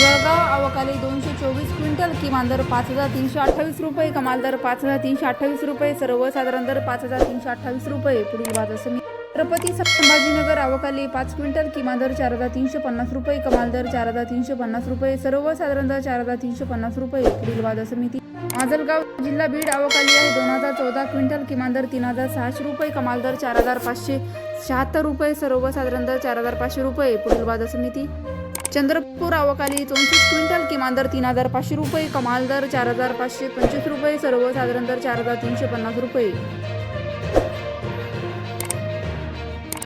जळगाव अवकाली दोनशे चोवीस क्विंटल किमान दर पाच हजार तीनशे अठ्ठावीस रुपये कमाल दर पाच हजार तीनशे अठ्ठावीस रुपये सर्वसाधारण दर पाच हजार तीनशे अठ्ठावीस रुपये. पुढील बाजार समिती छत्रपती संभाजीनगर अवकाली पाच क्विंटल किमान दर चार हजार तीनशे पन्नास रुपये कमाल दर चार हजार तीनशे पन्नास रुपये सर्वसाधारण दर चार हजार तीनशे पन्नास रुपये. पुढील बाजार समिती माजलगाव जिल्हा बीड अवकाली आहे. दोन हजार चौदा क्विंटल किमान दर तीन हजार सहाशे रुपये कमाल दर चार हजार पाचशे शहात्तर रुपये सर्वसाधारण दर चार हजार पाचशे रुपये. पुढील बाजार समिती चंद्रपूर अवकाली चौतीस क्विंटल किमान दर तीन हजार पाचशे रुपये कमाल दर चार हजार पाचशे पंचवीस रुपये सर्वसाधारण दर चार हजार तीनशे पन्नास रुपये.